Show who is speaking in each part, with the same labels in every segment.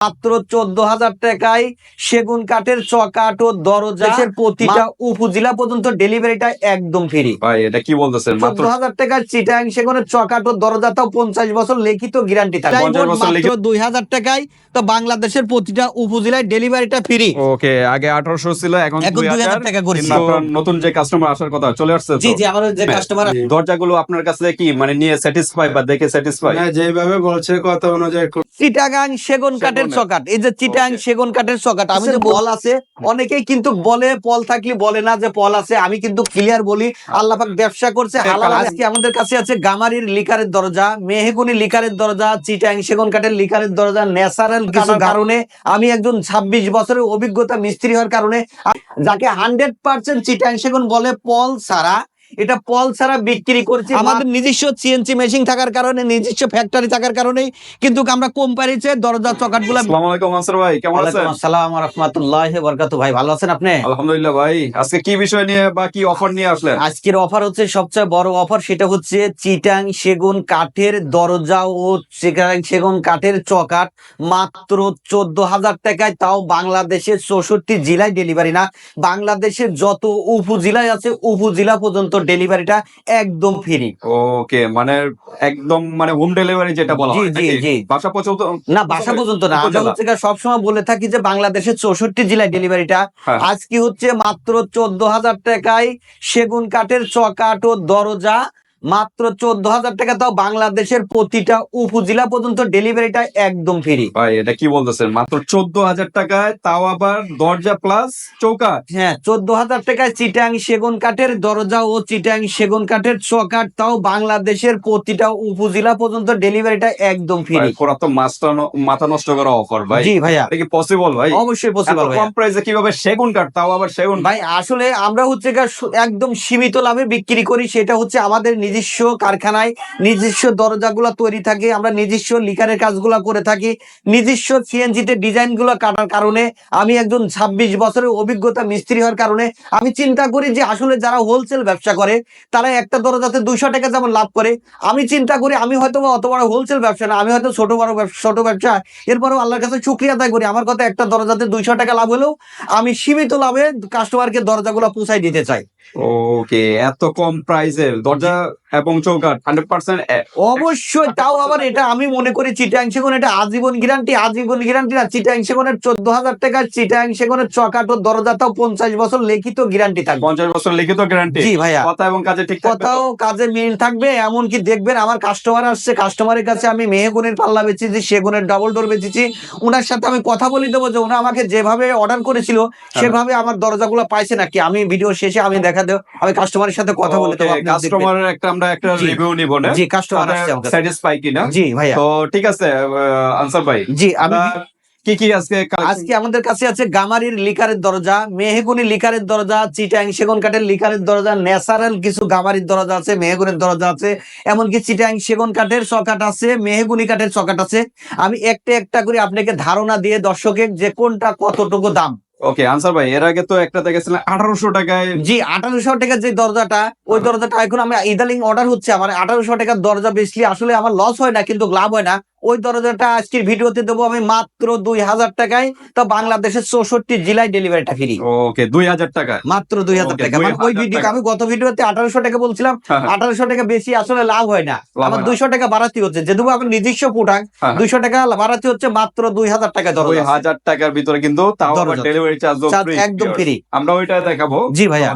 Speaker 1: মাত্র চোদ্দ হাজার টাকায় সেগুন কাঠের চকাট ও দরজা দেশের প্রতিটা উপজেলা পর্যন্ত ডেলিভারিটা একদম ফ্রি
Speaker 2: ভাই এটা কি বলতেছেন
Speaker 1: চোদ্দ হাজার টাকার চিটাং সেগুনের চকাট ও দরজা তাও পঞ্চাশ বছর লিখিত গ্যারান্টি থাকে মাত্র দুই হাজার টাকায় তো বাংলাদেশের প্রতিটা উপজেলায় ডেলিভারিটা ফ্রি
Speaker 2: ওকে আগে আঠারোশো ছিল এখন
Speaker 1: এখন 2000 টাকা করেছি।
Speaker 2: আপনার নতুন যে কাস্টমার আসার কথা চলে আসছে?
Speaker 1: জি জি আমাদের যে
Speaker 2: হ্যাঁ,
Speaker 1: কাস্টমার
Speaker 2: দরজাগুলো আপনার কাছে কি মানে নিয়ে স্যাটিসফাই বা দেখে স্যাটিসফাই
Speaker 3: যেভাবে বলছে কথা অনুযায়ী
Speaker 1: চিটাগাং সেগুন কাঠের। চকাট। এই যে চিটাং সেগুন কাঠের চকাট আমি যে বল? আছে অনেকেই কিন্তু বলে পল থাকলে বলে না যে পল আছে আমি কিন্তু ক্লিয়ার বলি আল্লাহ পাক ব্যবসা করছে
Speaker 2: হ্যাঁ,
Speaker 1: হালাল আজকে আমাদের কাছে আছে গামারির লিকারের দরজা মেহেগুনি লিকারের দরজা চিটাং সেগুন কাঠের লিকারের দরজা ন্যাচারাল কিছু কারণে আমি একজন ২৬ বছরের অভিজ্ঞতা মিস্ত্রি হওয়ার কারণে যাকে হান্ড্রেড পার্সেন্ট চিটাং সেগুন বলে পল ছাড়া এটা পল ছাড়া বিক্রি করছি আমাদের নিজস্ব সিএনসি মেশিন থাকার কারণে নিজস্ব ফ্যাক্টরি থাকার কারণে কিন্তু আমরা কোম্পানিতে দরজা চকাটগুলা
Speaker 2: আসসালামু আলাইকুম আনসার ভাই কেমন আছেন?
Speaker 1: আসসালাম রহমতুল্লাহ বরকাত ভাই ভালো আছেন আপনি?
Speaker 2: আলহামদুলিল্লাহ ভাই আজকে কি বিষয় নিয়ে বা কি অফার নিয়ে আসলেন?
Speaker 1: আজকের অফার হচ্ছে সবচেয়ে বড় অফার সেটা হচ্ছে চিটাং সেগুন কাঠের দরজা ও চিটাং সেগুন কাঠের চকাট। মাত্র চোদ্দ হাজার টাকায় তাও বাংলাদেশের চৌষট্টি জেলায় ডেলিভারি না। বাংলাদেশের যত উপজেলায় আছে উপজেলা পর্যন্ত ডেলিভারিটা একদম ফ্রি
Speaker 2: ওকে মানে একদম মানে হোম ডেলিভারি যেটা বলা
Speaker 1: জি,
Speaker 2: হয়
Speaker 1: জি, জি।
Speaker 2: বাসা পর্যন্ত
Speaker 1: না বাসা পর্যন্ত না আমরা। হচ্ছে সবসময় বলে থাকি যে বাংলাদেশের চৌষট্টি জেলায় ডেলিভারিটা
Speaker 2: আজ
Speaker 1: আজকে হচ্ছে মাত্র চোদ্দ হাজার টাকায় সেগুন কাঠের চকাট ও দরজা মাত্র চোদ্দ হাজার টাকা তাও বাংলাদেশের প্রতিটা উপজেলা পর্যন্ত ডেলিভারিটা একদম ফ্রি
Speaker 2: ভাই এটা কি বলতেছেন? মাত্র চোদ্দ হাজার টাকায় তাও আবার দরজা প্লাস চৌকাট
Speaker 1: হ্যাঁ চোদ্দ হাজার টাকায় চিটাং সেগুন কাঠের দরজা ও চিটাং সেগুন কাঠের চকাট তাও বাংলাদেশের প্রতিটা উপজেলা পর্যন্ত ডেলিভারিটা একদম ফ্রি
Speaker 2: ভাই, পুরা তো মাস্টার মাথা নষ্ট করা অফার ভাই।
Speaker 1: জি ভাইয়া।
Speaker 2: এটা কি পসিবল ভাই?
Speaker 1: অবশ্যই পসিবল ভাইয়া।
Speaker 2: কম প্রাইসে কীভাবে সেগুন কাঠ তাও আবার সেগুন
Speaker 1: ভাই আসলে আমরা হচ্ছে একদম সীমিত লাভে বিক্রি করি সেটা হচ্ছে আমাদের নিজস্ব কারখানায়, নিজস্ব দরজাগুলো তৈরি থাকে, আমরা নিজস্ব লিকারের কাজগুলো করে থাকি, নিজস্ব সিএনজিতে ডিজাইনগুলো কাটার কারণে আমি একজন ২৬ বছরের অভিজ্ঞতা মিস্ত্রি হওয়ার কারণে আমি চিন্তা করি যে আসলে যারা হোলসেল ব্যবসা করে, তারা একটা দরজাতে দুইশো টাকা যেমন লাভ করে, আমি চিন্তা করি আমি হয়তো অত বড় হোলসেল ব্যবসা না, আমি হয়তো ছোট বড় ছোট ব্যবসা, এরপরেও আল্লাহর কাছে শুক্রিয়া আদায় করি, আমার কথা একটা দরজাতে দুইশো টাকা লাভ হলেও আমি সীমিত লাভে কাস্টমারকে দরজাগুলো পৌঁছাই দিতে চাই।
Speaker 2: ওকে এত কম প্রাইসে দরজা এবং হান্ড্রেড পার্সেন্ট
Speaker 1: অবশ্যই তাও আবার এটা আমি মনে করি চিটাং সেগুন এটা আজীবন গ্যারান্টি আজীবন গ্যারান্টি না। চিটাং সেগুনের চোদ্দ হাজার টাকা চিটাং সেগুনের চকাট ও দরজা তাও পঞ্চাশ বছর লিখিত গ্যারান্টি থাকবে।
Speaker 2: পঞ্চাশ বছর লিখিত গ্যারান্টি
Speaker 1: জি ভাইয়া।
Speaker 2: কথা এবং কাজে ঠিক?
Speaker 1: কোথাও কাজে মিল থাকবে এমনকি দেখবেন আমার কাস্টমার আসছে কাস্টমারের কাছে আমি মেহগুনের পাল্লা বেচেছি সেগুনের ডবল ডোর বেচেছি। ওনার সাথে আমি কথা বলে দেবো যে ওনা আমাকে যেভাবে অর্ডার করেছিল সেভাবে আমার দরজাগুলো পাইছে নাকি? আমি ভিডিও শেষে আমি দেখা দেবো আমি কাস্টমারের সাথে কথা বলে
Speaker 2: কাস্টমারের একটা আমরা একটা রিভিউ নিব না?
Speaker 1: জি কাস্টমার আসছে কাছে।
Speaker 2: স্যাটিসফাই কিনা?
Speaker 1: জি ভাইয়া।
Speaker 2: তো ঠিক আছে আনসার ভাই
Speaker 1: জি আমি
Speaker 2: কি কি আজকে
Speaker 1: আজকে আমাদের কাছে আছে গামারির লিকারের দরজা মেহেগুনি লিকারের দরজা চিটাং সেগুন কাঠের লিকারের দরজা ন্যাচারাল কিছু গামারির দরজা আছে মেহেগুনের দরজা আছে এমনকি চিটাং সেগুন কাঠের চকাট আছে মেহেগুনি কাঠের চকাট আছে। আমি একটা একটা করে আপনাকে ধারণা দিয়ে দর্শকের যে কোনটা কতটুকু দাম।
Speaker 2: ওকে আনসার ভাই এর আগে তো একটা দেখেছিলাম আঠারোশো টাকায়।
Speaker 1: জি আঠারোশো টাকার যে দরজাটা ওই দরজাটা এখন আমি ইদালিং অর্ডার হচ্ছে। আমার আঠারোশো টাকার দরজা বেশি আসলে আমার লস হয় না কিন্তু লাভ হয় না। ওই দরজাটা আজকের ভিডিওতে দেবো আমি মাত্র দুই হাজার টাকায়। তো বাংলাদেশের চৌষট্টি জেলায় ডেলিভারিটা ফ্রি
Speaker 2: ওকে দুই হাজার টাকা।
Speaker 1: মাত্র দুই হাজার টাকা। মানে ওই ভিডিও আমি গত ভিডিওতে আঠারোশো টাকা বলছিলাম।
Speaker 2: হ্যাঁ, হ্যাঁ,
Speaker 1: আঠারোশো টাকা বেশি আসলে লাভ হয় না। আমার দুইশো টাকা বাড়াতে হচ্ছে। যেহেতু আমার নিজস্ব প্রোডাক্ট
Speaker 2: হ্যাঁ।
Speaker 1: দুইশো টাকা বাড়াতে হচ্ছে মাত্র দুই হাজার টাকা
Speaker 2: দুই হাজার টাকার ভিতরে কিন্তু তাও ডেলিভারি চার্জ
Speaker 1: একদম ফ্রি
Speaker 2: আমরা ওইটা দেখাবো
Speaker 1: জি ভাইয়া।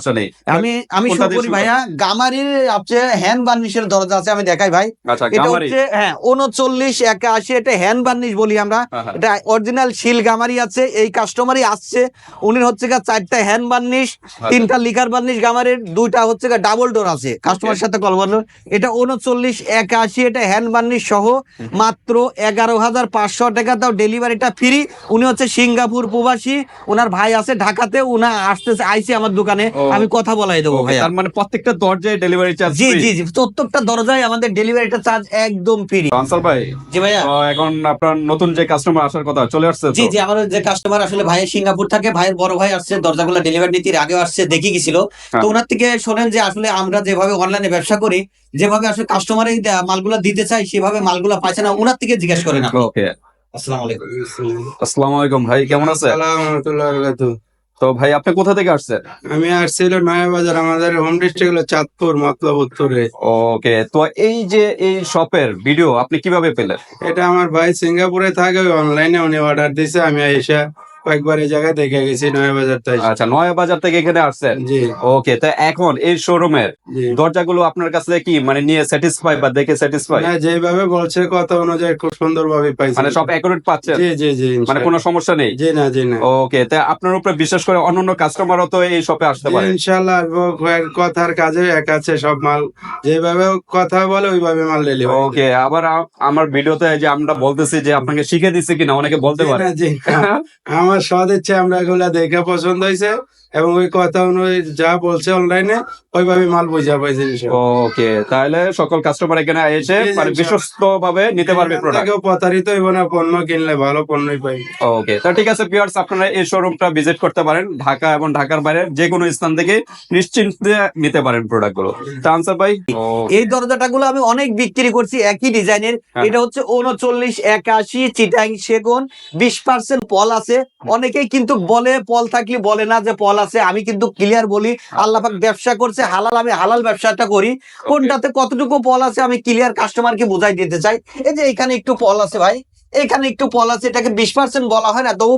Speaker 1: আমি আমি শুরু করি ভাইয়া। গামারির আছে হ্যান্ড বার্নিশের দরজা আছে আমি দেখাই ভাই।
Speaker 2: আচ্ছা
Speaker 1: এটা হচ্ছে হ্যাঁ উনচল্লিশ একাশি এটা হ্যান্ড বার্নিশ বলি আমরা।
Speaker 2: হ্যাঁ, হ্যাঁ।
Speaker 1: এটা অরিজিনাল শিল গামারি আছে এই কাস্টমারই আসছে। উনি হচ্ছে গা চারটা হ্যান্ড বার্নিশ
Speaker 2: আচ্ছা।
Speaker 1: তিনটা লিকার বার্নিশ গামারের দুইটা হচ্ছে গা ডাবল ডোর আছে। কাস্টমার সাথে কল করল। এটা উনচল্লিশ একাশি এটা হ্যান্ড বার্নিশ সহ মাত্র এগারো হাজার পাঁচশো টাকা তাও ডেলিভারিটা ফ্রি। উনি হচ্ছে সিঙ্গাপুর প্রবাসী। ওনার ভাই আছে ঢাকাতে উনা আসতেছে আইসি আমার দোকানে। আমি কথা বলাই দেবো ভাই
Speaker 2: তার মানে প্রত্যেকটা দরজায় ডেলিভারি চার্জ
Speaker 1: জি জি জি প্রত্যেকটা দরজায় আমাদের ডেলিভারিটা চার্জ একদম ফ্রি
Speaker 2: আনসার ভাই।
Speaker 1: জি ভাইয়া।
Speaker 2: এখন আপনার নতুন যে কাস্টমার আসার কথা চলে আসছে
Speaker 1: জি জি আমাদের যে কাস্টমার আসলে ভাই সিঙ্গাপুর থাকে ভাইয়ের বড় ভাই আসছে দরজাগুলো ডেলিভারি নিতে এর আগেও আসছে দেখে গেছিল। তো
Speaker 2: হ্যাঁ।
Speaker 1: ওনার থেকে শোনেন যে আসলে আমরা যেভাবে অনলাইনে ব্যবসা করি যেভাবে আসলে কাস্টমার মালগুলা দিতে চাই সেভাবে মালগুলা পাইছে না ওনার থেকে জিজ্ঞেস করেন
Speaker 2: ওকে
Speaker 1: আসসালামু আলাইকুম।
Speaker 2: আসসালামু। আলাইকুম ভাই কেমন
Speaker 3: বারাকাতুহু।
Speaker 2: তো ভাই আপনি কোথা থেকে আসছেন?
Speaker 3: আমি আসছিলাম মায়াবাজার বাজার আমাদের হোম ডিস্ট্রিক্ট হলো চাঁদপুর মতলব উত্তরে
Speaker 2: ওকে তো এই যে এই শপের ভিডিও আপনি কীভাবে পেলেন?
Speaker 3: এটা আমার ভাই সিঙ্গাপুরে থাকে অনলাইনে উনি অর্ডার দিয়েছে আমি এসে কয়েকবার এই জায়গায় দেখে গেছি নয়া বাজার তাই।
Speaker 2: আচ্ছা নয়া বাজার থেকে এখানে আসছেন?
Speaker 3: জি।
Speaker 2: ওকে তো এখন এই শোরুমের দরজাগুলো আপনার কাছে কি মানে নিয়ে স্যাটিসফাই বা দেখে স্যাটিসফাই
Speaker 3: না যেভাবে বলছে কথা অনুযায়ী খুব সুন্দর পাইছি।
Speaker 2: মানে সব অ্যাকুরেট পাচ্ছেন?
Speaker 3: জি জি জি
Speaker 2: মানে কোনো সমস্যা নেই?
Speaker 3: জি না জি না।
Speaker 2: ওকে তা আপনার উপরে বিশেষ করে অন্যান্য কাস্টমারও তো এই শপে আসতে পারে।
Speaker 3: ইনশাআল্লাহ কথার কাজে এক আছে সব মাল যেভাবে কথা বলে ওইভাবে মাল ডেলিভারি
Speaker 2: ওকে আবার আমার ভিডিওতে যে আমরা বলতেছি যে আপনাকে শিখে দিচ্ছে কিনা অনেকে বলতে পারে।
Speaker 3: না, আমার সদ ইচ্ছে আমরা এগুলা দেখে পছন্দ হয়েছে এবং ওই কথা অনুযায়ী যা বলছে অনলাইনে ওইভাবে মাল বুঝা পাইছে
Speaker 2: ওকে তাহলে সকল কাস্টমার এখানে এসে মানে বিশ্বস্ত ভাবে নিতে পারবে প্রোডাক্ট
Speaker 3: থেকেও প্রতারিত হইব না পণ্য কিনলে ভালো পণ্যই পাই।
Speaker 2: ওকে তো ঠিক আছে পিয়ার্স আপনারা এই শোরুমটা ভিজিট করতে পারেন ঢাকা এবং ঢাকার বাইরে যে কোনো স্থান থেকে নিশ্চিন্তে নিতে পারেন প্রোডাক্টগুলো। তা আনসার ভাই?
Speaker 1: এই দরজাটা গুলো আমি অনেক বিক্রি করছি একই ডিজাইনের
Speaker 2: হ্যাঁ।
Speaker 1: এটা হচ্ছে উনচল্লিশ একাশি চিটাং সেগুন বিশ পার্সেন্ট পল আছে। অনেকেই কিন্তু বলে পল থাকলে বলে না যে পল আছে। আমি কিন্তু ক্লিয়ার বলি আল্লাপাক ব্যবসা করছে হালাল আমি হালাল ব্যবসাটা করি। কোনটাতে কতটুকু পল আছে আমি ক্লিয়ার কাস্টমারকে বুঝাই দিতে চাই। এই যে এখানে একটু পল আছে ভাই এখানে একটু পল আছে এটাকে বিশ পার্সেন্ট বলা হয় না তবু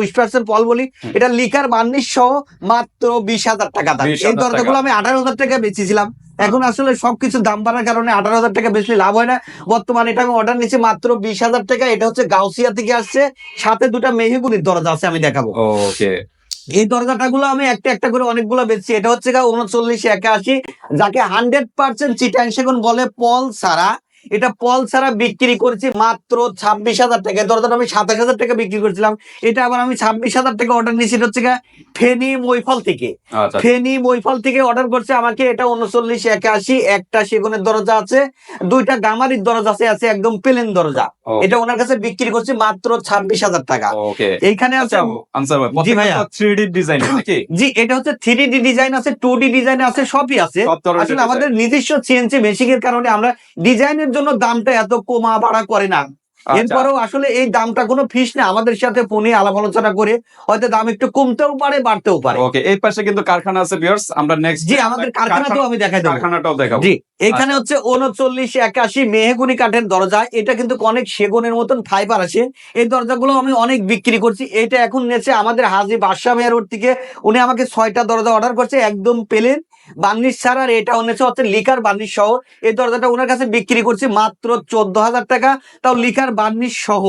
Speaker 1: বিশ পার্সেন্ট পল বলি। এটা লিখার বার্নিশ সহ মাত্র বিশ হাজার টাকা দাম। এই দরজাগুলো আমি আঠারো হাজার টাকা বেচেছিলাম। এখন আসলে সবকিছু দাম বাড়ার কারণে আঠারো হাজার টাকা বেশি লাভ হয় না। বর্তমানে এটা আমি অর্ডার নিচ্ছি মাত্র বিশ হাজার টাকা। এটা হচ্ছে গাউসিয়া থেকে আসছে। সাথে দুটা মেহেগুলির দরজা আছে আমি দেখাবো।
Speaker 2: ওকে।
Speaker 1: এই দরজাটা গুলো আমি একটা একটা করে অনেকগুলো বেচছি। এটা হচ্ছে গা উনচল্লিশ একাশি যাকে হান্ড্রেড পার্সেন্ট চিটাং সেগুন বলে পল সারা। এটা পল ছাড়া বিক্রি করেছি মাত্র ছাব্বিশ হাজার টাকা। দরজাটা আমি সাতাশ হাজার টাকা বিক্রি করছিলাম। এটা আবার আমি ছাব্বিশ হাজার টাকা অর্ডার নিয়েছি এটা হচ্ছে ফেনি মৈফল থেকে।
Speaker 2: আচ্ছা।
Speaker 1: ফেনি মৈফল থেকে অর্ডার করছে আমাকে এটা উনচল্লিশ একাশি একটা সেগুনের দরজা আছে দুইটা গামারির দরজা আছে আছে একদম প্লেন দরজা. এটা ওনার কাছে বিক্রি করছি মাত্র ছাব্বিশ হাজার টাকা। এইখানে আছে
Speaker 2: আচ্ছা
Speaker 1: জি ভাইয়া।
Speaker 2: থ্রি ডি ডিজাইন
Speaker 1: জি এটা হচ্ছে থ্রি ডি ডিজাইন আছে টু ডি ডিজাইন আছে সবই আছে। আসলে আমাদের নিজস্ব সিএনসি মেশিনের এর কারণে আমরা ডিজাইনের জন্য দামটা এত কমা বাড়া করে না। এরপরেও আসলে এই দামটা কোনো ফিস না আমাদের সাথে ফোনে আলাপ আলোচনা করে হয়তো দাম একটু কমতেও পারে বাড়তেও পারে।
Speaker 2: ওকে এই পাশে কিন্তু কারখানা আছে ভিউয়ার্স আমরা নেক্সট
Speaker 1: জি আমাদের কারখানাতেও আমি দেখাই দেবো।
Speaker 2: কারখানাটাও দেখাবো।
Speaker 1: জি
Speaker 2: আচ্ছা।
Speaker 1: এখানে হচ্ছে উনচল্লিশ একাশি মেহগুনি কাঠের দরজা এটা কিন্তু অনেক সেগুনের মতন ফাইবার আছে। এই দরজাগুলো আমি অনেক বিক্রি করছি এটা এখন নিয়েছে আমাদের হাজি বাদশাহ মেয়ার রোড থেকে উনি আমাকে ছয়টা দরজা অর্ডার করছে একদম পেলেন বার্নিশ ছাড়া আর এটা এনেছে হচ্ছে লিকার বার্নিশ সহ। এই দরজাটা ওনার কাছে বিক্রি করছি মাত্র চোদ্দ হাজার টাকা তাও লিকার বার্নিশ সহ।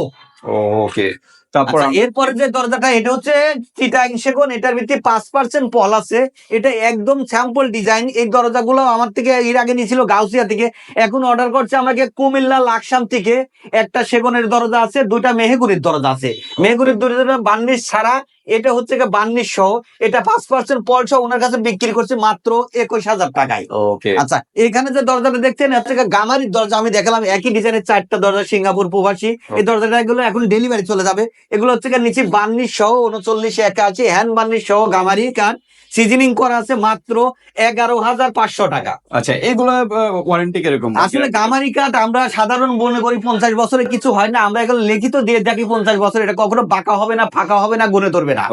Speaker 2: ওকে। তারপর
Speaker 1: আচ্ছা, এরপরে যে দরজাটা এটা হচ্ছে চিটাং সেগুন এটার ভিত্তি পাঁচ পার্সেন্ট পল আছে। এটা একদম স্যাম্পল ডিজাইন। এই দরজাগুলো আমার থেকে এর আগে নিয়েছিল গাউসিয়া থেকে। এখন অর্ডার করছে আমাকে কুমিল্লা লাকসাম থেকে। একটা সেগুনের দরজা আছে দুইটা মেহেগুড়ির দরজা আছে। মেহেগুড়ির দরজা বার্নিশ ছাড়া এটা হচ্ছে গিয়ে বার্নিশ সহ এটা পাঁচ পার্সেন্ট পল সহ ওনার কাছে বিক্রি করছে মাত্র একুশ হাজার টাকায়। আচ্ছা এখানে যে দরজাটা দেখছেন হচ্ছে গামারির দরজা আমি দেখালাম একই ডিজাইনের চারটা দরজা সিঙ্গাপুর প্রবাসী। এই দরজাটা এগুলো এখন ডেলিভারি চলে যাবে। এগুলো হচ্ছে গিয়ে নিচে বার্নিশ সহ উনচল্লিশ একা আছে হ্যান্ড বার্নিশ সহ গামারি কাঠ। সিজনিং করা আছে মাত্র এগারো হাজার পাঁচশো টাকা।
Speaker 2: আচ্ছা এগুলো ওয়ারেন্টি কীরকম?
Speaker 1: আসলে গামারি কাঠ আমরা সাধারণ মনে করি পঞ্চাশ বছরে কিছু হয় না আমরা এখন লিখিত দিয়ে থাকি পঞ্চাশ বছর এটা কখনো বাঁকা হবে না ফাঁকা হবে না গুনে ধরবে না।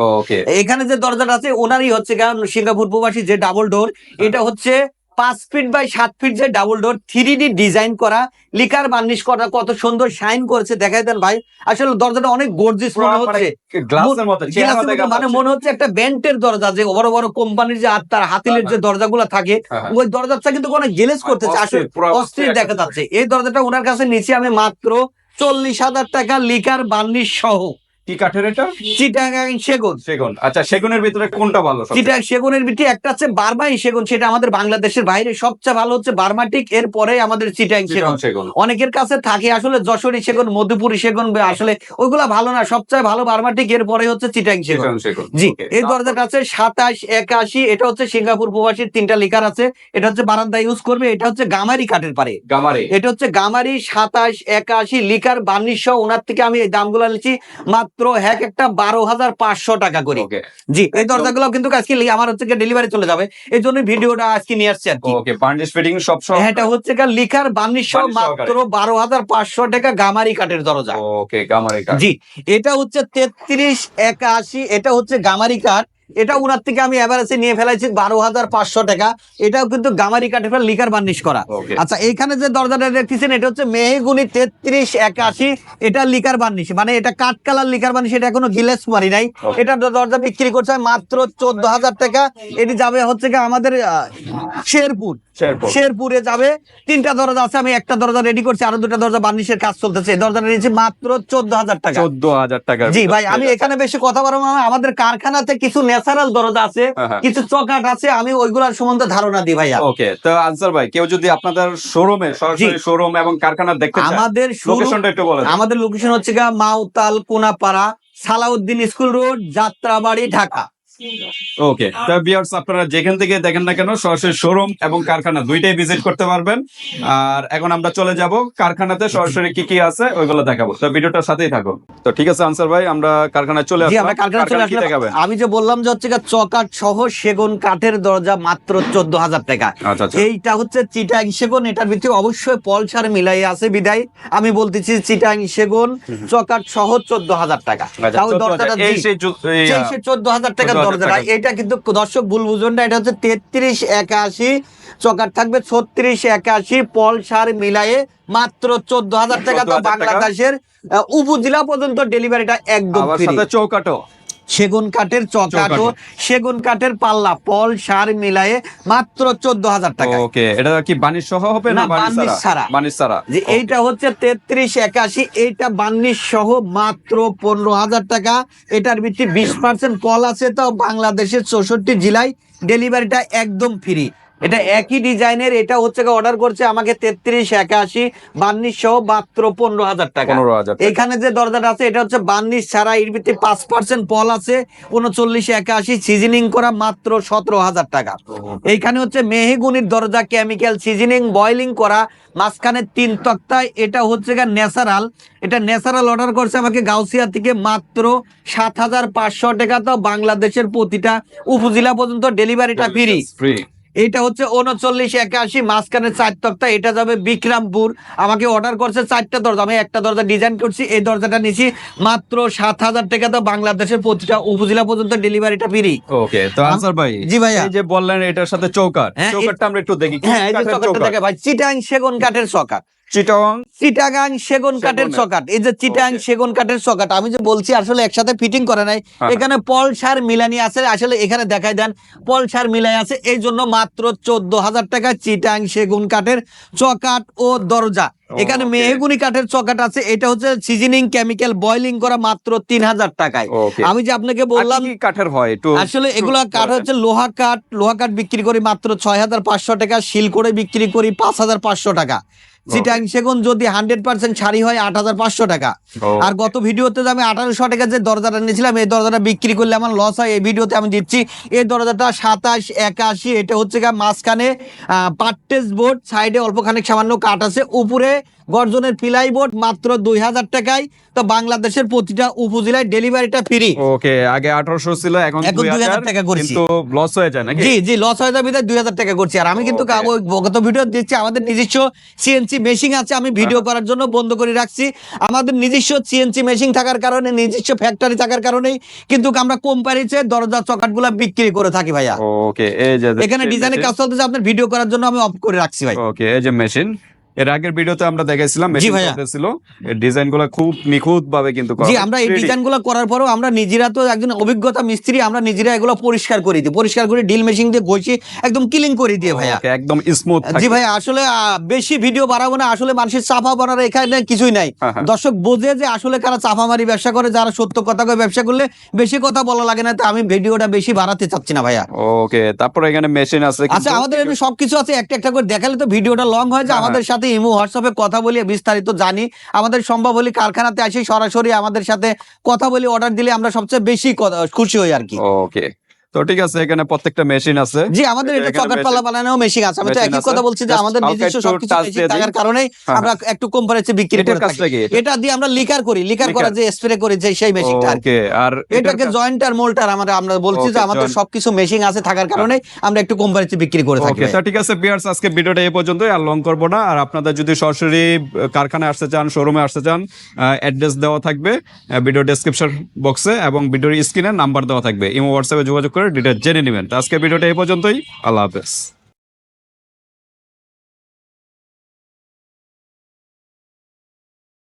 Speaker 1: এখানে যে দরজাটা আছে ওনারই হচ্ছে কারণ সিঙ্গাপুর প্রবাসী যে ডাবল ডোর এটা হচ্ছে পাঁচ ফিট বাই সাত ফিট যে double door three D design করা। লিকার বার্নিশ করা কত সুন্দর শাইন করেছে দেখাই দেন ভাই। আসলে দরজাটা অনেক গর্জিস মনে হচ্ছে।
Speaker 2: দেখা
Speaker 1: মানে মনে হচ্ছে একটা ব্যান্টের দরজা যে বড় বড় কোম্পানির যে আত্মার হাতিলের যে দরজাগুলো থাকে
Speaker 2: হ্যাঁ, হ্যাঁ।
Speaker 1: ওই দরজাটা কিন্তু কোনো গেলেস করতেছে আসলে অস্থির দেখা যাচ্ছে। এই দরজাটা ওনার কাছে নিচে আমি মাত্র চল্লিশ হাজার টাকা লিকার বার্নিশ সহ।
Speaker 2: কি কাঠের এটা?
Speaker 1: চিটাগাং সেগুন।
Speaker 2: সেগুন। আচ্ছা সেগুনের ভিতরে কোনটা ভালো?
Speaker 1: চিটাং সেগুনের বিটি একটা হচ্ছে বার্মাই সেগুন সেটা আমাদের বাংলাদেশের বাইরে সবচেয়ে ভালো হচ্ছে বার্মাটিক এরপরে আমাদের চিটাং সেগুন। অনেকের কাছে থাকে আসলে যশোরী সেগুন মধুপুরী সেগুন আসলে ওইগুলা ভালো না সবচেয়ে ভালো বার্মাটিক এরপরে হচ্ছে চিটাং সেগুন। জি এই দরজাটা আছে সাতাশ একাশি এটা হচ্ছে সিঙ্গাপুর প্রবাসীর তিনটা লিকার আছে এটা হচ্ছে বারান্দা ইউজ করবে এটা হচ্ছে গামারি কাঠের পারে
Speaker 2: গামারে।
Speaker 1: এটা হচ্ছে গামারি সাতাশ একাশি লিকার বার্নিশ সহ ওনার থেকে আমি এই দামগুলো নিচ্ছি মাত্র মাত্র হ্যাক একটা বারো হাজার পাঁচশো টাকা করে। জি এই। দরজাগুলো কিন্তু আজকে আমার হচ্ছে ডেলিভারি চলে যাবে। এই জন্য ভিডিওটা আজকে নিয়ে আসছে আর কি। এটা হচ্ছে লিখার বার্নিশ মাত্র বারো হাজার পাঁচশো টাকা গামারি কাঠের দরজা।
Speaker 2: ওকে গামারি কাঠ।
Speaker 1: জি এটা হচ্ছে তেত্রিশ একাশি এটা হচ্ছে গামারি কাঠ। এটা উনার থেকে আমি এভারেজে নিয়ে ফেলাইছি বারো হাজার পাঁচশো টাকা। এটাও কিন্তু গামারি কাঠে ফেলে লিকার বার্নিশ করা। আচ্ছা এখানে যে দরজাটা দেখতেছেন এটা হচ্ছে মেহেগুনি তেত্রিশ একাশি এটা লিকার বার্নিশ মানে এটা কাঠ কালার লিকার বার্নিশ এটা এখনও গিলেস মারি নাই। এটা দরজা বিক্রি করছে মাত্র চোদ্দ হাজার টাকা। এটি যাবে হচ্ছে কি আমাদের শেরপুর।
Speaker 2: শেরপুর।
Speaker 1: যাবে। তিনটা দরজা আছে আমি একটা দরজা রেডি করছি আরও দুটা দরজা বার্নিশের কাজ চলতেছে। এই দরজাটা নিয়েছি মাত্র চোদ্দ হাজার টাকা।
Speaker 2: চোদ্দ হাজার টাকা
Speaker 1: জি ভাই আমি এখানে বেশি কথা বলব না। আমাদের কারখানাতে কিছু ন্যাচারাল দরজা আছে
Speaker 2: হ্যাঁ, হ্যাঁ।
Speaker 1: কিছু চকাট আছে আমি ওইগুলার সম্বন্ধে ধারণা দিই ভাইয়া।
Speaker 2: ওকে তো আনসার ভাই কেউ যদি আপনাদের শোরুমে সরাসরি শোরুম এবং কারখানা দেখতে চায়
Speaker 1: আমাদের
Speaker 2: লোকেশনটা একটু বলেন
Speaker 1: আমাদের লোকেশন হচ্ছে গা Matuail Konapara Salauddin school road Jatrabari Dhaka.
Speaker 2: Okay তো ভিউয়ার্স আপনারা যেখান থেকে দেখেন না কেন সরাসরি শোরুম এবং কারখানা দুইটাই ভিজিট করতে পারবেন। আর এখন আমরা চলে যাব কারখানাতে সরাসরি কি কি আছে ওইগুলো দেখাবো। তো ভিডিওটার সাথেই থাকো তো ঠিক আছে আনসার ভাই আমরা কারখানায় চলে
Speaker 1: জি আমরা কারখানা চলে আসলাম। আমি যে বললাম যে হচ্ছে চকাট সহ সেগুন কাঠের দরজা মাত্র চোদ্দ হাজার টাকা।
Speaker 2: আচ্ছা আচ্ছা।
Speaker 1: এইটা হচ্ছে চিটাং সেগুন এটার ভিতরে অবশ্যই পলসার মিলাই আছে বিদায়। আমি বলতেছি চিটাং সেগুন চকাট সহ চোদ্দ হাজার টাকা।
Speaker 2: আচ্ছা,
Speaker 1: তাও
Speaker 2: 14,000
Speaker 1: দরজাটা
Speaker 2: এই সেই জু- এই, আহ,
Speaker 1: সেই চোদ্দ হাজার টাকার
Speaker 2: 14,000
Speaker 1: দরজাটা এটা কিন্তু দর্শক ভুল বুঝবেন না এটা হচ্ছে তেত্রিশ একাশি চকার থাকবে ছত্রিশ একাশি পলসার মিলায়ে মাত্র চোদ্দ হাজার টাকা। তো
Speaker 2: 14,000
Speaker 1: বাংলাদেশের উপজেলা পর্যন্ত ডেলিভারিটা একদম
Speaker 2: চৌকাটো
Speaker 1: সেগুন কাঠের চকাটো সেগুন কাঠের পাল্লা পল সার মিলায়ে মাত্র চোদ্দ হাজার টাকা।
Speaker 2: ওকে এটা কি বানিশ সহ হবে না বানিশ
Speaker 1: সারা।
Speaker 2: বানিশ ছাড়া।
Speaker 1: যে এইটা হচ্ছে তেত্রিশ একাশি এইটা বানিশ সহ মাত্র পনেরো হাজার টাকা। এটার ভিত্তি বিশ পার্সেন্ট পল আছে তো বাংলাদেশের চৌষট্টি জেলায় ডেলিভারিটা একদম ফ্রি এটা একই ডিজাইনের এটা হচ্ছে অর্ডার করছে আমাকে তেত্রিশ একাশি বান্নিশ সহ মাত্র পনেরো হাজার টাকা।
Speaker 2: পনেরো হাজার
Speaker 1: এখানে যে দরজাটা আছে এটা হচ্ছে বার্নিশ ছাড়া এর ভিত্তি পাঁচ পার্সেন্ট পল আছে উনচল্লিশ একাশি সিজনিং করা মাত্র সতেরো হাজার টাকা। এইখানে হচ্ছে মেহেগুনির দরজা কেমিক্যাল সিজনিং বয়লিং করা মাঝখানে তিন তক্তায় এটা হচ্ছে গা ন্যাচারাল এটা ন্যাচারাল অর্ডার করছে আমাকে গাউসিয়া থেকে মাত্র সাত হাজার পাঁচশো টাকা। তো বাংলাদেশের প্রতিটা উপজেলা পর্যন্ত ডেলিভারিটা ফ্রি
Speaker 2: ফ্রি
Speaker 1: এটা হচ্ছে উনচল্লিশ একাশি মাঝখানে চার তক্তা এটা যাবে বিক্রামপুর আমাকে অর্ডার করছে চারটা দরজা আমি একটা দরজা ডিজাইন করছি এই দরজাটা নিছি মাত্র সাত হাজার টাকা তো বাংলাদেশের প্রতিটা উপজেলা পর্যন্ত ডেলিভারিটা ফ্রি
Speaker 2: ওকে তো আনসার ভাই
Speaker 1: জি ভাইয়া।
Speaker 2: এই যে বললেন এটার সাথে চৌকাট
Speaker 1: হ্যাঁ,
Speaker 2: চৌকাটটা আমরা একটু দেখি
Speaker 1: হ্যাঁ এই চকাটটা? দেখে ভাই চিটাং সেগুন কাঠের চকাট
Speaker 2: চিটাগং?
Speaker 1: চিটাগাং সেগুন কাঠের সকাট এই যে চিটাং সেগুন কাঠের সকাট আমি যে বলছি আসলে একসাথে ফিটিং করে নাই।
Speaker 2: হ্যাঁ।
Speaker 1: এখানে পল সার মিলানি আছে আসলে এখানে দেখাই দেন পল সার মিলাই আছে। এই জন্য মাত্র চোদ্দ হাজার টাকা চিটাং সেগুন কাঠের চকাট ও দরজা। এখানে. মেহগুনি কাঠের চকাট আছে। এটা হচ্ছে সিজনিং কেমিক্যাল বয়লিং করা মাত্র তিন হাজার টাকায়। আমি যে আপনাকে
Speaker 2: বললাম কাঠের হয়?
Speaker 1: আসলে এগুলা কাঠ হচ্ছে লোহা কাঠ। লোহা কাঠ বিক্রি করি মাত্র ছয় হাজার পাঁচশো টাকা। শিল করে বিক্রি করি পাঁচ হাজার পাঁচশো টাকা। চিটাং সেগুন যদি হান্ড্রেড পার্সেন্ট ছাড়ি হয় আট হাজার পাঁচশো টাকা। আর গত ভিডিওতে যে আমি আঠারোশো টাকা যে দরজাটা নিয়েছিলাম এই দরজাটা বিক্রি করলে আমার লস হয়। এই ভিডিওতে আমি দিচ্ছি এই দরজাটা সাতাশ একাশি এটা হচ্ছে মাঝখানে পাট্টেস বোর্ড সাইডে অল্প খানিক সামান্য কাঠ আছে। উপরে গর্জনের পিলাই বোর্ড মাত্র দুই হাজার টাকায়। তো বাংলাদেশের প্রতিটা উপজেলায় ডেলিভারিটা ফ্রি।
Speaker 2: ওকে আগে আঠারোশো ছিল এখন
Speaker 1: এখন
Speaker 2: দুই হাজার
Speaker 1: টাকা করেছি।
Speaker 2: কিন্তু লস হয়ে যায় নাকি?
Speaker 1: জি জি লস হয়ে যাবে দুই হাজার টাকা করছি। আর আমি কিন্তু গত ভিডিও দিচ্ছি আমাদের নিজস্ব সিএনসি মেশিন আছে আমি ভিডিও করার জন্য বন্ধ করে রাখছি। আমাদের নিজস্ব সিএনসি মেশিন থাকার কারণে নিজস্ব ফ্যাক্টরি থাকার কারণেই কিন্তু আমরা কোম্পানিতে দরজা চকাটগুলো বিক্রি করে থাকি ভাইয়া।
Speaker 2: ওকে এই যে
Speaker 1: এখানে ডিজাইনের কাজ চলতেছে আপনার ভিডিও করার জন্য আমি অফ করে রাখছি ভাই।
Speaker 2: ওকে এই যে মেশিন এর আগের ভিডিওতে আমরা দেখেছিলাম মেশিন
Speaker 1: ভাইয়া।
Speaker 2: ছিল। ডিজাইনগুলো খুব নিখুঁত ভাবে কিন্তু
Speaker 1: জি আমরা এই ডিজাইনগুলো করার পরেও আমরা নিজেরা তো একজন অভিজ্ঞতা মিস্ত্রি আমরা নিজেরা এগুলো পরিষ্কার করে দিই। পরিষ্কার করে ডিল মেশিন দিয়ে ঘষি একদম ক্লিন করে দিয়ে ভাইয়া।
Speaker 2: একদম স্মুথ
Speaker 1: জি ভাই আসলে বেশি ভিডিও বাড়াবো না আসলে মানুষের চাপা বানার এখানে কিছুই নাই।
Speaker 2: হ্যাঁ, হ্যাঁ।
Speaker 1: দর্শক বোঝে যে আসলে কারা চাপামারি ব্যবসা করে যারা সত্য কথা কয়ে ব্যবসা করলে বেশি কথা বলা লাগে না তো আমি ভিডিওটা বেশি বাড়াতে চাচ্ছি না ভাইয়া।
Speaker 2: ওকে তারপরে এখানে মেশিন আছে
Speaker 1: আচ্ছা আমাদের এখানে সবকিছু আছে একটা একটা করে দেখালে তো ভিডিওটা লং হয় যে
Speaker 2: হ্যাঁ,
Speaker 1: আমাদের সাথে ইমো হোয়াটসঅ্যাপে কথা বলি বিস্তারিত জানি। আমাদের সম্ভব হলে কারখানাতে আসি, সরাসরি আমাদের সাথে কথা বলি অর্ডার দিলে আমরা সবচেয়ে বেশি খুশি হই আর কি।
Speaker 2: ওকে তো ঠিক আছে এখানে প্রত্যেকটা মেশিন আছে।
Speaker 1: জি আমাদের এটা চকার পাল্লা বানানো মেশিন আছে। আমি তো একই কথা বলছি যে আমাদের নিজস্ব সবকিছু মেশিন থাকার কারণে আমরা একটু কোম্পানিতে বিক্রি করে থাকি। এটা দিয়ে আমরা লিকার করি লিকার করা যে স্প্রে করি যে সেই মেশিনটা আর
Speaker 2: আর
Speaker 1: এটাকে
Speaker 2: এটার
Speaker 1: জয়েন্টার মোল্টার আমরা আমরা বলছি যে আমাদের সবকিছু মেশিন আছে থাকার কারণে আমরা একটু কোম্পানিতে বিক্রি করে থাকি।
Speaker 2: ওকে ঠিক আছে বিয়ার্স আজকে ভিডিওটা এই পর্যন্তই আর লং করব না। আর আপনাদের যদি সরাসরি কারখানায় আসতে চান শোরুমে আসতে চান অ্যাড্রেস দেওয়া থাকবে ভিডিও ডেসক্রিপশন বক্সে এবং ভিডিওর স্ক্রিনে নাম্বার দেওয়া থাকবে। ইমো হোয়াটসঅ্যাপে যোগাযোগ করে ডিটেল জেনে নেবেন। তো আজকে ভিডিওটা এই পর্যন্তই। আল্লাহ হাফেজ।